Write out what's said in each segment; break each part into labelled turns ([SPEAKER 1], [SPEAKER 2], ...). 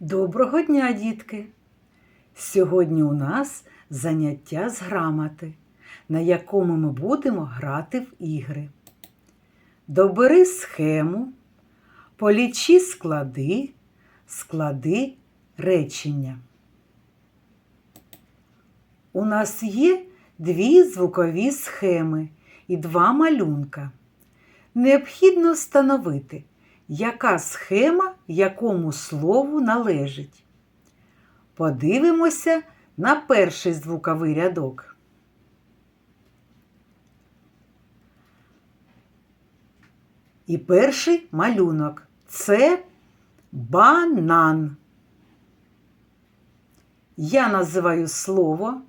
[SPEAKER 1] Доброго дня, дітки! Сьогодні у нас заняття з грамоти, на якому ми будемо грати в ігри. Добери схему, полічи склади, склади речення. У нас є дві звукові схеми і два малюнка. Необхідно встановити, яка схема якому слову належить. Подивимося на перший звуковий рядок. І перший малюнок це банан. Я називаю слово,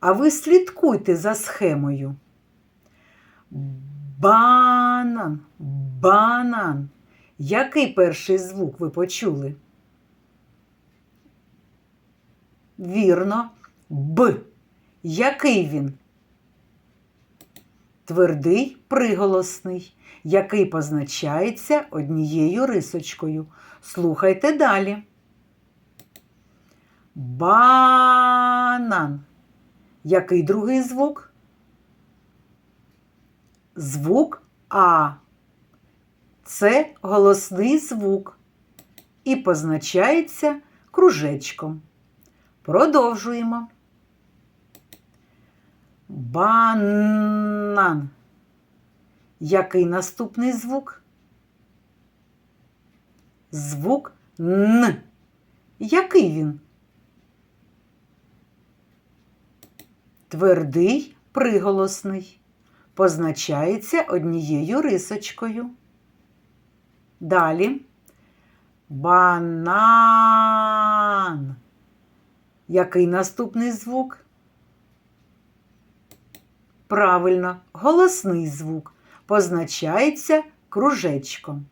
[SPEAKER 1] а ви слідкуйте за схемою. Банан, банан. Який перший звук ви почули? Вірно, Б. Який він? Твердий приголосний, який позначається однією рисочкою. Слухайте далі. Банан. Який другий звук? Звук А. Це голосний звук і позначається кружечком. Продовжуємо. Банан. Який наступний звук? Звук Н. Який він? Твердий приголосний. Позначається однією рисочкою. Далі банан. Який наступний звук? Правильно, голосний звук позначається кружечком.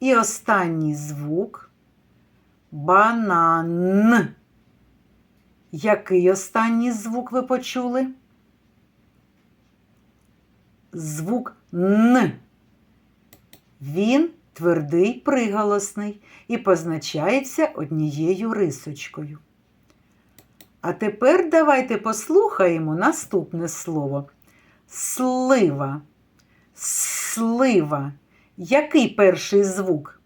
[SPEAKER 1] І останній звук банан. Який останній звук ви почули? Звук Н. Він твердий приголосний і позначається однією рисочкою. А тепер давайте послухаємо наступне слово. Слива. Слива. Який перший звук?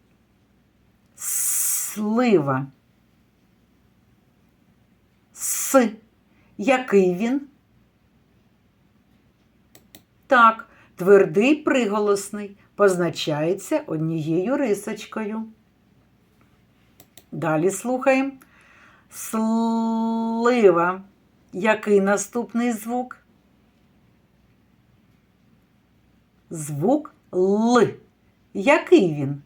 [SPEAKER 1] Слива. С. Який він? Так, твердий приголосний позначається однією рисочкою. Далі слухаємо. Слива. Який наступний звук? Звук Л. Який він?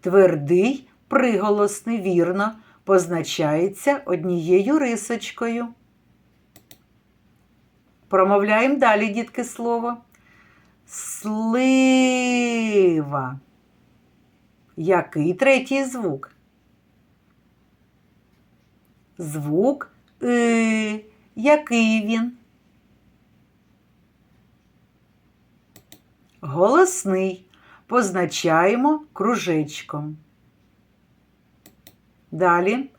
[SPEAKER 1] Твердий приголосний вірно позначається однією рисочкою. Промовляємо далі, дітки, слово. Слива. Який третій звук? Звук И. Який він? Голосний. Позначаємо кружечком. Далі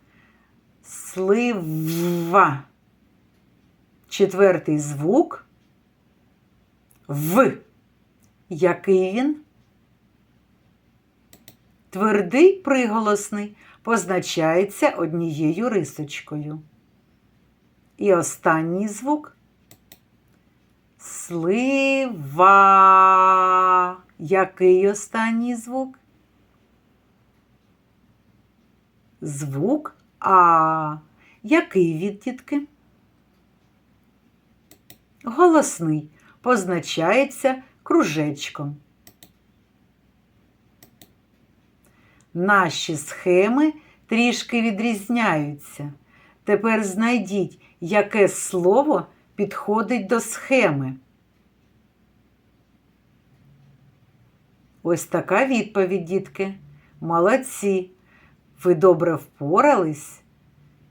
[SPEAKER 1] слива. Четвертий звук В. Який він? Твердий приголосний позначається однією рисочкою. І останній звук слива. Який останній звук? Звук А. Який від дітки? Голосний позначається кружечком. Наші схеми трішки відрізняються. Тепер знайдіть, яке слово підходить до схеми. Ось така відповідь, дітки. Молодці. Ви добре впорались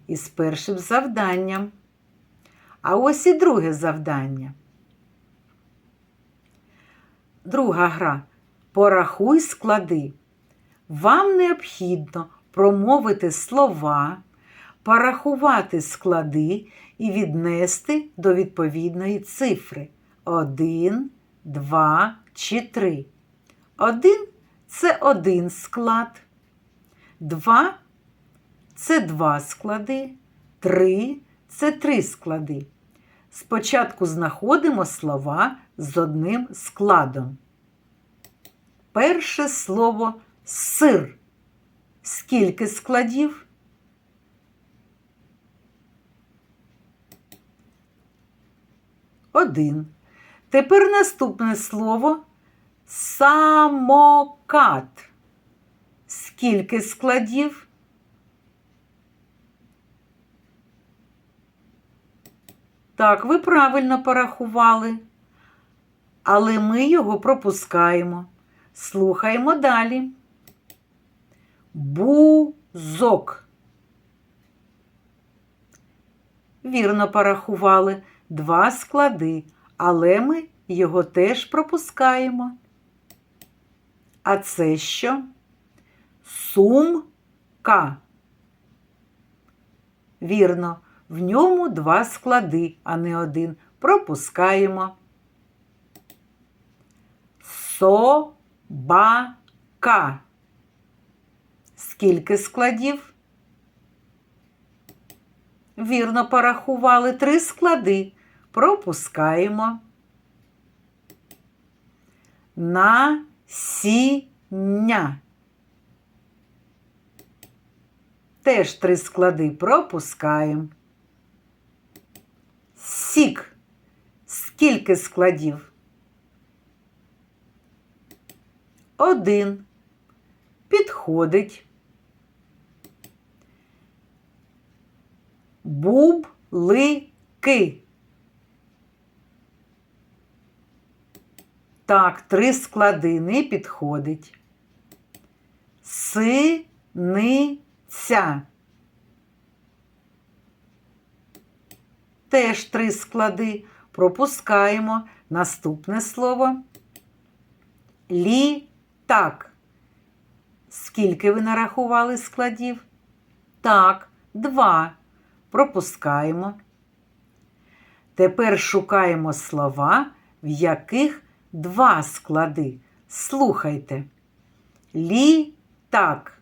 [SPEAKER 1] із першим завданням. А ось і друге завдання. Друга гра. Порахуй склади. Вам необхідно промовити слова, порахувати склади і віднести до відповідної цифри. Один, два чи три. Один це один склад. Два це два склади. Три це три склади. Спочатку знаходимо слова з одним складом. Перше слово сир. Скільки складів? Один. Тепер наступне слово самокат. Скільки складів? Так, ви правильно порахували, але ми його пропускаємо. Слухаємо далі. Бузок. Вірно порахували два склади, але ми його теж пропускаємо. А це що? Сумка. Вірно, в ньому два склади, а не один. Пропускаємо. Собака. Скільки складів? Вірно порахували три склади. Пропускаємо. Насіння. Теж три склади пропускаємо. Сік. Скільки складів? Один. Підходить. Бублики. Так, три склади не підходить. Синиця. Теж три склади. Пропускаємо наступне слово. Літак. Скільки ви нарахували складів? Так, два. Пропускаємо. Тепер шукаємо слова, в яких два склади. Слухайте. Літак.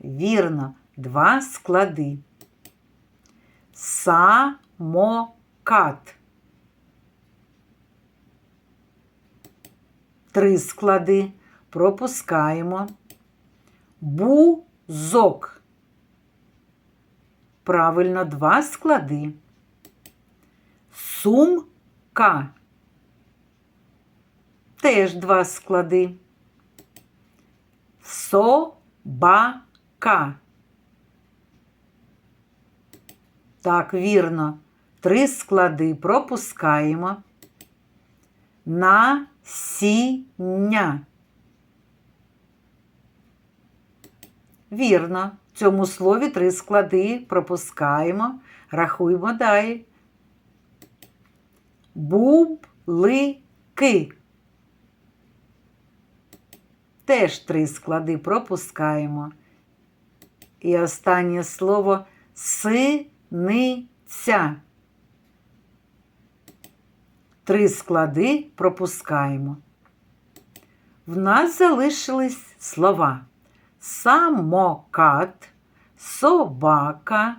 [SPEAKER 1] Вірно, два склади. Самокат. Три склади. Пропускаємо. Бузок. Правильно, два склади. Сумка. Теж два склади. Собака. Так, вірно. Три склади пропускаємо. Насіння. Вірно. В цьому слові три склади пропускаємо. Рахуємо далі. Бублики. Теж три склади пропускаємо. І останнє слово синиця. Три склади пропускаємо. В нас залишились слова самокат, собака,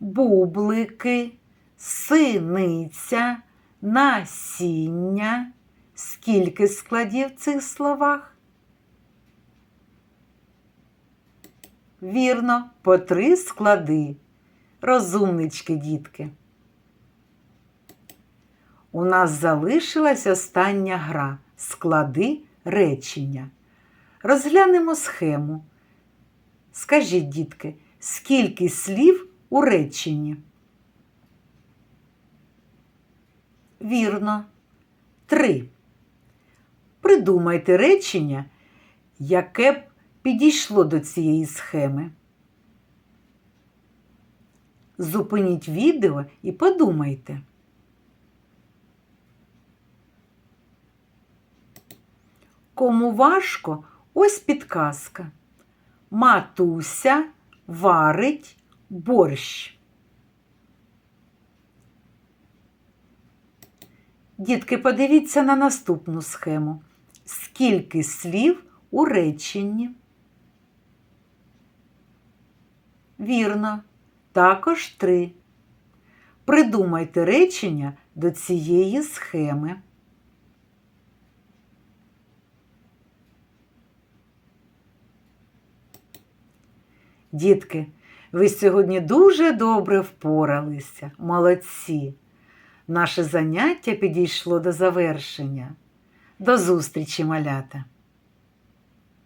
[SPEAKER 1] бублики, синиця, насіння. Скільки складів в цих словах? Вірно, по три склади. Розумнички, дітки. У нас залишилась остання гра склади речення. Розглянемо схему. Скажіть, дітки, скільки слів у реченні? Вірно, три. Придумайте речення, яке б підійшло до цієї схеми. Зупиніть відео і подумайте. Кому важко, ось підказка. Матуся варить борщ. Дітки, подивіться на наступну схему. Скільки слів у реченні? Вірно, також три. Придумайте речення до цієї схеми. Дітки, ви сьогодні дуже добре впоралися. Молодці. Наше заняття підійшло до завершення. До зустрічі, малята!